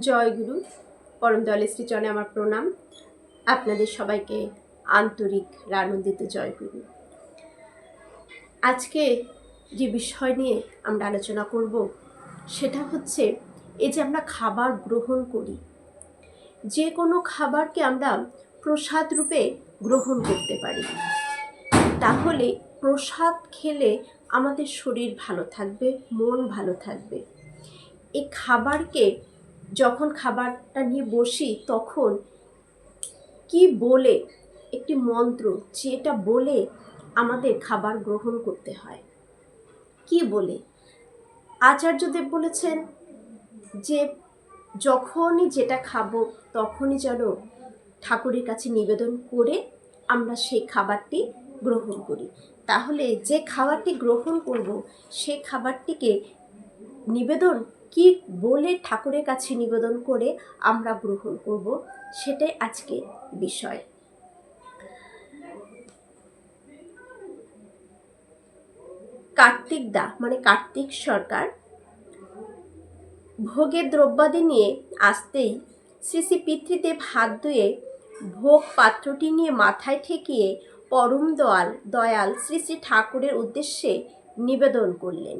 জয় গুরু। পরম দয়ালের শ্রীচরণে আমার প্রণাম। আপনাদের সবাইকে আন্তরিক আনন্দিত জয় গুরু। আজকে যে বিষয় নিয়ে আমরা আলোচনা করব, সেটা হচ্ছে এই যে আমরা খাবার গ্রহণ করি, যে কোনো খাবারকে আমরা প্রসাদ রূপে গ্রহণ করতে পারি। তাহলে প্রসাদ খেলে আমাদের শরীর ভালো থাকবে, মন ভালো থাকবে। এই খাবারকে যখন খাবারটা নিয়ে বসি, তখন কি বলে একটি মন্ত্র যেটা বলে আমাদের খাবার গ্রহণ করতে হয়? কি বলে? আচার্যদেব বলেছেন যে, যখনই যেটা খাব, তখনই যেন ঠাকুরের কাছে নিবেদন করে আমরা সেই খাবারটি গ্রহণ করি। তাহলে যে খাবারটি গ্রহণ করব সেই খাবারটিকে নিবেদন কি বলে ঠাকুরের কাছে নিবেদন করে আমরা গ্রহণ করব সেটাই আজকে বিষয়। কার্তিক দা মানে কার্তিক সরকার, ভোগের দ্রব্যাদি নিয়ে আসতেই শ্রী শ্রী পিতৃদেব হাত ধুয়ে ভোগ পাত্রটি নিয়ে মাথায় ঠেকিয়ে পরম দয়াল দয়াল শ্রী শ্রী ঠাকুরের উদ্দেশ্যে নিবেদন করলেন।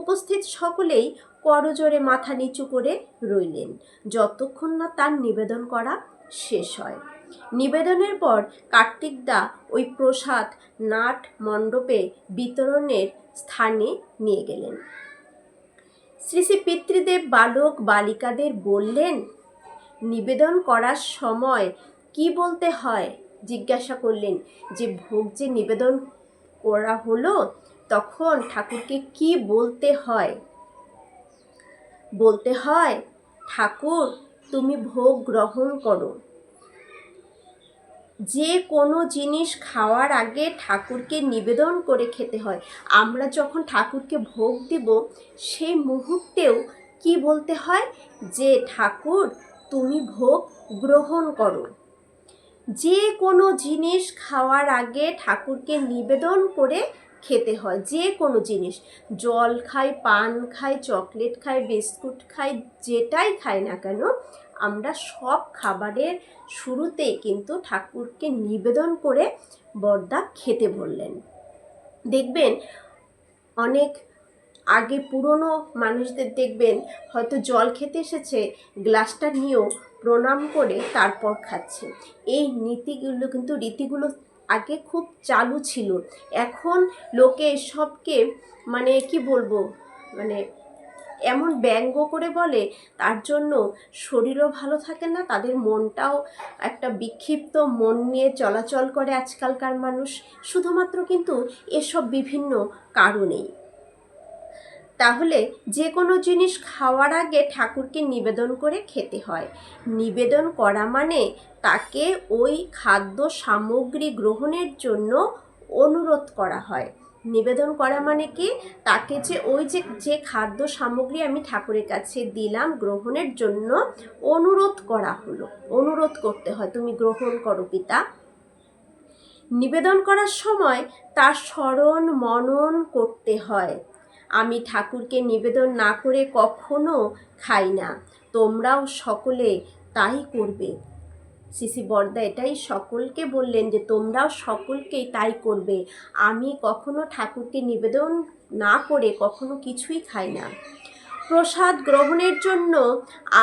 উপস্থিত সকলেই করজোরে মাথা নিচু করে রইলেন। যতক্ষণ না তার নিবেদন করা শেষ হয়। নিবেদনের পর কার্তিক দা ওই প্রসাদ, নাট মণ্ডপে বিতরণের স্থানে নিয়ে গেলেন। শ্রী শ্রী পিতৃদেব বালক বালিকাদের বললেন, নিবেদন করার সময় কি বলতে হয়? জিজ্ঞাসা করলেন, যে ভোগ যে নিবেদন করা হলো তখন ঠাকুরকে কি বলতে হয়? বলতে হয়, ঠাকুর, তুমি ভোগ গ্রহণ করো। যে কোনো জিনিস খাওয়ার আগে ঠাকুরকে নিবেদন করে খেতে হয়। আমরা যখন ঠাকুরকে ভোগ দিব, সেই মুহূর্তেও কি বলতে হয়? যে, ঠাকুর, তুমি ভোগ গ্রহণ করো। যে কোনো জিনিস খাওয়ার আগে ঠাকুরকে নিবেদন করে খেতে হয়, যে কোনো জিনিস। জল খাই, পান খাই, চকলেট খাই, বিস্কুট খাই, যেটাই খাই না কেন, আমরা সব খাবারের শুরুতেই কিন্তু ঠাকুরকে নিবেদন করে বর্দা খেতে বললেন। দেখবেন, অনেক আগে পুরনো মানুষদের দেখবেন, হয়তো জল খেতে এসেছে, গ্লাসটা নিয়েও প্রণাম করে তারপর খাচ্ছে। এই নীতিগুলো কিন্তু রীতিগুলো আগে খুব চালু ছিল। এখন লোকে এসবকে মানে কি বলব মানে এমন ব্যঙ্গ করে বলে, তার জন্য শরীরও ভালো থাকে না, তাদের মনটাও একটা বিক্ষিপ্ত মন নিয়ে চলাচল করে আজকালকার মানুষ। শুধুমাত্র কিন্তু এসব বিভিন্ন কারণেই। তাহলে যে কোনো জিনিস খাওয়ার আগে ঠাকুরকে নিবেদন করে খেতে হয়। নিবেদন করা মানে তাকে ওই খাদ্য সামগ্রী গ্রহণের জন্য অনুরোধ করা হয়। নিবেদন করা মানে কি? তাকে যে ওই যে যে খাদ্য সামগ্রী আমি ঠাকুরের কাছে দিলাম গ্রহণের জন্য অনুরোধ করা হলো। অনুরোধ করতে হয়, তুমি গ্রহণ করো পিতা। নিবেদন করার সময় তার স্মরণ, মনন করতে হয়। আমি ঠাকুরকে নিবেদন না করে কখনো খাই না। তোমরাও সকলে তাই করবে। সিসি বর্দা এটাই সকলকে বললেন যে, তোমরাও সকলকেই তাই করবে। আমি কখনো ঠাকুরকে নিবেদন না করে কখনো কিছুই খাই না। প্রসাদ গ্রহণের জন্য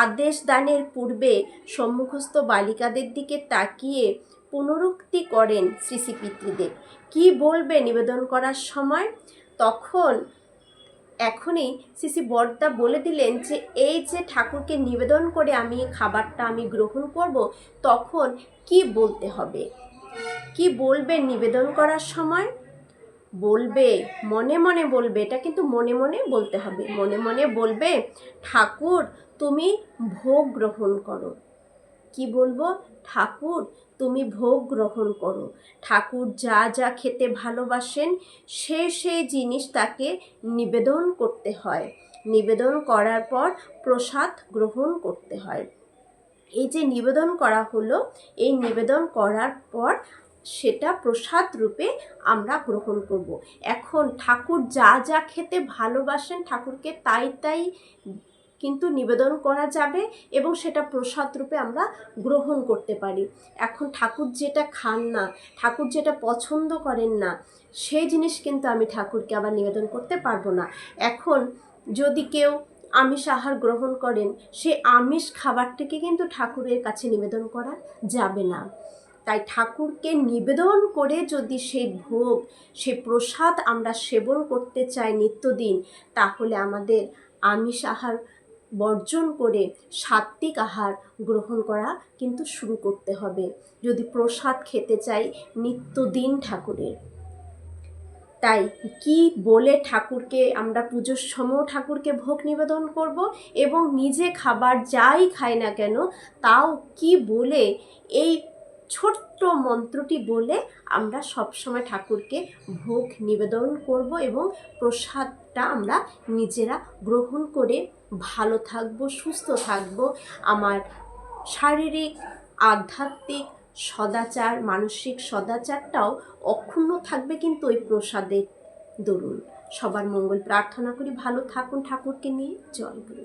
আদেশ দানের পূর্বে সম্মুখস্থ বালিকাদের দিকে তাকিয়ে পুনরুক্তি করেন শ্রী শ্রী পিতৃদেব। কী বলবে নিবেদন করার সময়? তখন এখনই সিসি বর্দা বলে দিলেন যে, এই যে ঠাকুরকে নিবেদন করে আমি খাবারটা আমি গ্রহণ করব, তখন কি বলতে হবে? কি বলবে নিবেদন করার সময়? বলবে, মনে মনে বলবে, এটা কিন্তু মনে মনে বলতে হবে। মনে মনে বলবে, ঠাকুর, তুমি ভোগ গ্রহণ করো। কি বলব? ঠাকুর, তুমি ভোগ গ্রহণ করো। ঠাকুর যা যা খেতে ভালোবাসেন, সে সেই জিনিস তাকে নিবেদন করতে হয়। নিবেদন করার পর প্রসাদ গ্রহণ করতে হয়। এই যে নিবেদন করা হলো, এই নিবেদন করার পর সেটা প্রসাদ রূপে আমরা গ্রহণ করব। এখন ঠাকুর যা যা খেতে ভালোবাসেন, ঠাকুরকে তাই তাই কিন্তু নিবেদন করা যাবে এবং সেটা প্রসাদ রূপে আমরা গ্রহণ করতে পারি। এখন ঠাকুর যেটা খান না, ঠাকুর যেটা পছন্দ করেন না, সেই জিনিস কিন্তু আমি ঠাকুরকে আবার নিবেদন করতে পারব না। এখন যদি কেউ আমিষ আহার গ্রহণ করেন সেই আমিষ খাবারটিকে কিন্তু ঠাকুরের কাছে নিবেদন করা যাবে না। তাই ঠাকুরকে নিবেদন করে যদি সেই ভোগ, সেই প্রসাদ আমরা সেবন করতে চাই নিত্যদিন, তাহলে আমাদের আমিষ আহার বর্জন করে সাত্বিক আহার গ্রহণ করা কিন্তু শুরু করতে হবে। যদি প্রসাদ খেতে চাই নিত্যদিন ঠাকুরের। তাই কি বলে ঠাকুরকে আমরা পুজোর সময় ঠাকুরকে ভোগ নিবেদন করব এবং নিজে খাবার যাই খাই না কেন তাও কি বলে এই ছোট্ট মন্ত্রটি বলে আমরা সবসময় ঠাকুরকে ভোগ নিবেদন করব এবং প্রসাদটা আমরা নিজেরা গ্রহণ করে ভালো থাকব, সুস্থ থাকব। আমার শারীরিক, আধ্যাত্মিক সদাচার, মানসিক সদাচারটাও অক্ষুণ্ণ থাকবে কিন্তু ওই প্রসাদের দরুন। সবার মঙ্গল প্রার্থনা করি। ভালো থাকুন ঠাকুরকে নিয়ে। জয় গুরু।